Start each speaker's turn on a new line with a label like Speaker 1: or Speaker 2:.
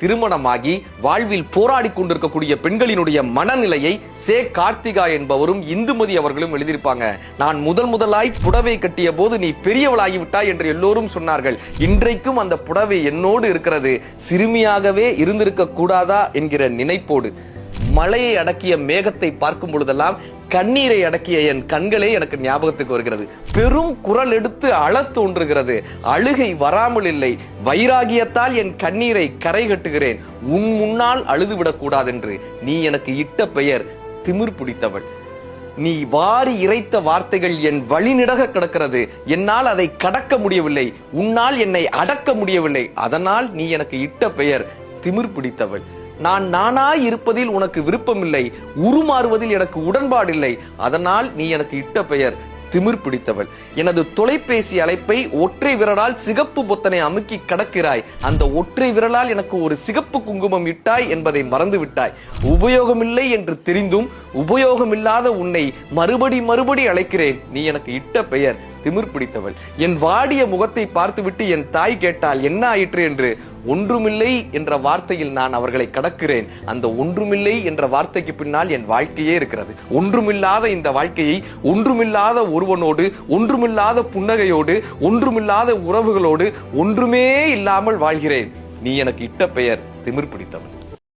Speaker 1: திருமணமாகி வாழ்வில் போராடி கொண்டிருக்கக்கூடிய பெண்களினுடைய மனநிலையை சே கார்த்திகா என்பவரும் இந்துமதி அவர்களும் எழுதியிருப்பாங்க. நான் முதல் முதலாய் புடவை கட்டிய போது நீ பெரியவளாகிவிட்டாய் என்று எல்லோரும் சொன்னார்கள். இன்றைக்கும் அந்த புடவை என்னோடு இருக்கிறது. சிறுமியாகவே இருந்திருக்க கூடாதா என்கிற நினைப்போடு. மலையை அடக்கிய மேகத்தை பார்க்கும் பொழுதெல்லாம் கண்ணீரை அடக்கிய என் கண்களே எனக்கு ஞாபகத்துக்கு வருகிறது. பெரும் குரல் எடுத்து அழத் தோன்றுகிறது. அழுகை வராமல் இல்லை. வைராகியத்தால் என் கண்ணீரை கரை கட்டுகிறேன். உன் முன்னால் அழுதுவிடக் கூடாதென்று நீ எனக்கு இட்ட பெயர் திமிர் பிடித்தவள். நீ வாரி இறைத்த வார்த்தைகள் என் வழிநடக கிடக்கிறது. என்னால் அதை கடக்க முடியவில்லை. உன்னால் என்னை அடக்க முடியவில்லை. அதனால் நீ எனக்கு இட்ட பெயர் திமிர் பிடித்தவள். நான் நானாய் இருப்பதில் உனக்கு விருப்பமில்லை உருமாறுவதில் எனக்கு உடன்பாடில்லை. அதனால் நீ எனக்கு இட்ட பெயர் திமிர் பிடித்தவள். எனது தொலைபேசி அழைப்பை ஒற்றை விரலால் சிகப்பு பொத்தனை அமுக்கி கடக்கிறாய். அந்த ஒற்றை விரலால் எனக்கு ஒரு சிகப்பு குங்குமம் இட்டாய் என்பதை மறந்து விட்டாய் உபயோகமில்லை என்று தெரிந்தும் உபயோகமில்லாத உன்னை மறுபடி மறுபடி அழைக்கிறேன். நீ எனக்கு இட்ட பெயர் திமிர் பிடித்தவள். என் வாடிய முகத்தை பார்த்துவிட்டு என் தாய் கேட்டால் என்ன ஆயிற்று என்று ஒன்றுமில்லை என்ற வார்த்தையில் நான் அவர்களை கடக்கிறேன். அந்த ஒன்றுமில்லை என்ற வார்த்தைக்கு பின்னால் என் வாழ்க்கையே இருக்கிறது. ஒன்றுமில்லாத இந்த வாழ்க்கையை ஒன்றுமில்லாத ஒருவனோடு ஒன்றுமில்லாத புன்னகையோடு ஒன்றுமில்லாத உறவுகளோடு ஒன்றுமே இல்லாமல் வாழ்கிறேன். நீ எனக்கு இட்ட பெயர் திமிர் பிடித்தவன்